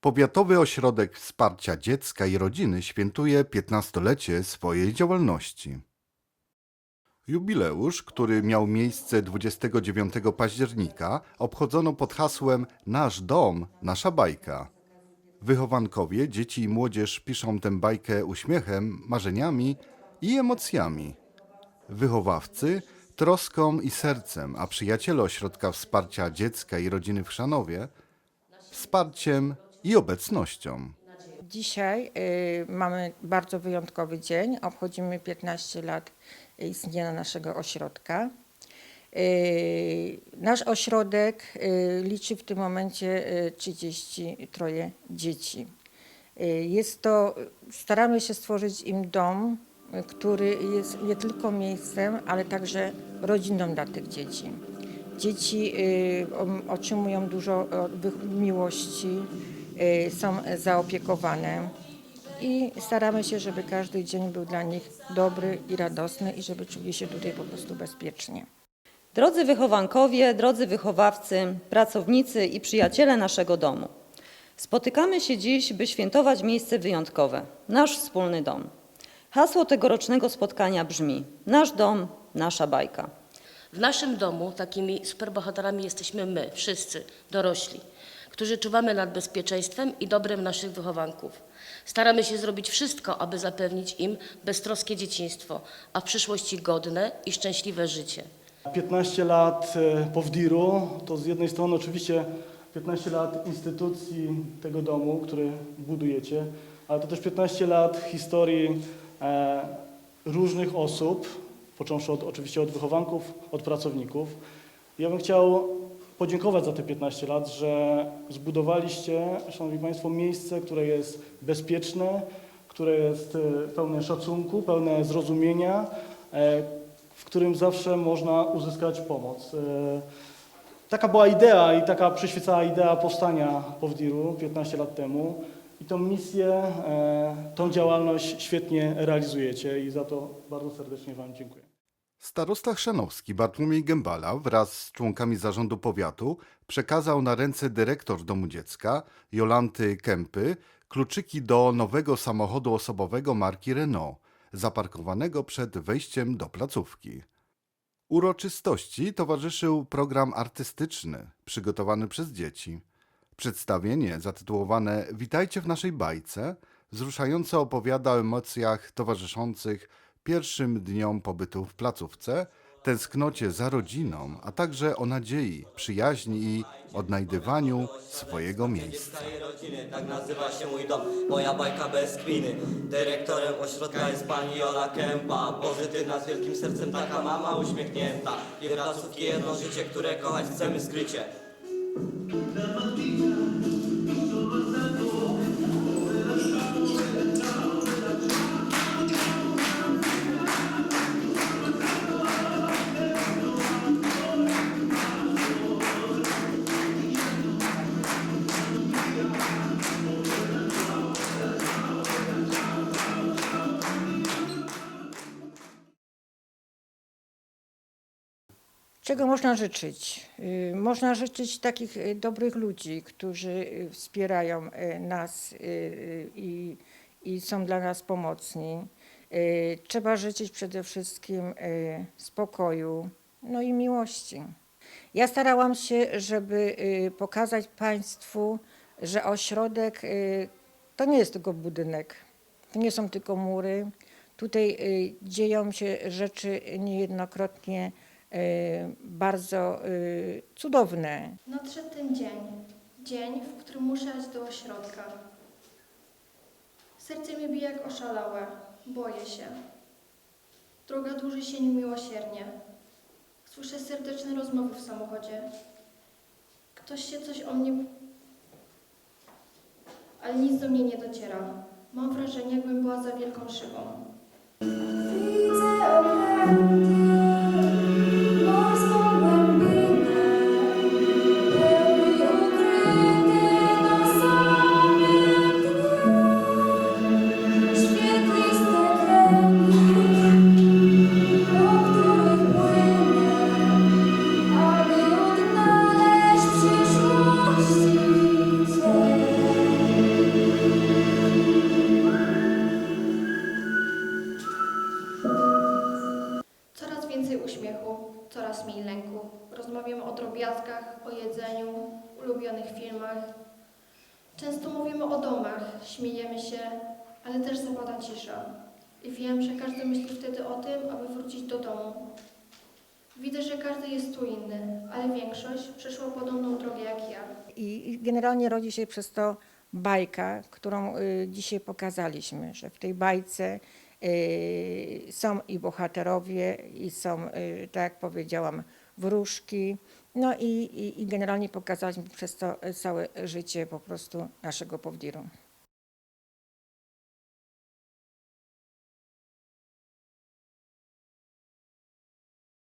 Powiatowy Ośrodek Wsparcia Dziecka i Rodziny świętuje 15-lecie swojej działalności. Jubileusz, który miał miejsce 29 października, obchodzono pod hasłem Nasz dom, nasza bajka. Wychowankowie, dzieci i młodzież piszą tę bajkę uśmiechem, marzeniami i emocjami. Wychowawcy troską i sercem, a przyjaciele Ośrodka Wsparcia Dziecka i Rodziny w Chrzanowie wsparciem i obecnością. Dzisiaj y, mamy bardzo wyjątkowy dzień. Obchodzimy 15 lat istnienia naszego ośrodka. Y, nasz ośrodek y, liczy w tym momencie y, 33 dzieci. Y, Jest to, staramy się stworzyć im dom, y, który jest nie tylko miejscem, ale także rodziną dla tych dzieci. Dzieci y, otrzymują dużo miłości, y, są zaopiekowane i staramy się, żeby każdy dzień był dla nich dobry i radosny i żeby czuli się tutaj po prostu bezpiecznie. Drodzy wychowankowie, drodzy wychowawcy, pracownicy i przyjaciele naszego domu. Spotykamy się dziś, by świętować miejsce wyjątkowe nasz wspólny dom. Hasło tegorocznego spotkania brzmi: Nasz dom, nasza bajka. W naszym domu takimi superbohaterami jesteśmy my, wszyscy, dorośli, którzy czuwamy nad bezpieczeństwem i dobrem naszych wychowanków. Staramy się zrobić wszystko, aby zapewnić im beztroskie dzieciństwo, a w przyszłości godne i szczęśliwe życie. 15 lat e, POWDIR-u to z jednej strony oczywiście 15 lat instytucji tego domu, który budujecie, ale to też 15 lat historii e, różnych osób, począwszy od, oczywiście od wychowanków, od pracowników. Ja bym chciał podziękować za te 15 lat, że zbudowaliście, Szanowni Państwo, miejsce, które jest bezpieczne, które jest e, pełne szacunku, pełne zrozumienia, e, w którym zawsze można uzyskać pomoc. E, Taka była idea i taka przyświecała idea powstania POWDIR-u 15 lat temu. I tą misję, tą działalność świetnie realizujecie i za to bardzo serdecznie Wam dziękuję. Starosta chrzanowski Bartłomiej Gębala wraz z członkami zarządu powiatu przekazał na ręce dyrektor domu dziecka Jolanty Kępy kluczyki do nowego samochodu osobowego marki Renault, zaparkowanego przed wejściem do placówki. Uroczystości towarzyszył program artystyczny przygotowany przez dzieci. Przedstawienie zatytułowane Witajcie w naszej bajce wzruszająco opowiada o emocjach towarzyszących pierwszym dniom pobytu w placówce, tęsknocie za rodziną, a także o nadziei, przyjaźni i odnajdywaniu swojego miejsca. Tak nazywa się mój dom, moja bajka bez kpiny. Dyrektorem ośrodka jest pani Jola Kępa, pozytywna z wielkim sercem, taka mama uśmiechnięta. I placówki jedno życie, które kochać chcemy skrycie. Czego można życzyć? Y, Można życzyć takich y, dobrych ludzi, którzy y, wspierają nas i, i są dla nas pomocni. Trzeba życzyć przede wszystkim spokoju, no i miłości. Ja starałam się, żeby pokazać Państwu, że ośrodek to nie jest tylko budynek, to nie są tylko mury. Tutaj dzieją się rzeczy niejednokrotnie bardzo y, cudowne. Nadszedł ten dzień, dzień, w którym muszę iść do ośrodka. Serce mi bije jak oszalałe, boję się. Droga dłuży się niemiłosiernie. Słyszę serdeczne rozmowy w samochodzie. Ktoś się coś o mnie... Ale nic do mnie nie dociera. Mam wrażenie, jakbym była za wielką szybą. Drobiazgach, o jedzeniu, ulubionych filmach. Często mówimy o domach, śmiejemy się, ale też zapada cisza. I wiem, że każdy myśli wtedy o tym, aby wrócić do domu. Widzę, że każdy jest tu inny, ale większość przeszła podobną drogę jak ja. I generalnie rodzi się przez to bajka, którą y, dzisiaj pokazaliśmy, że w tej bajce są i bohaterowie, i są, y, tak jak powiedziałam, wróżki. No i, i, i generalnie pokazaliśmy przez to całe życie po prostu naszego Powdiru.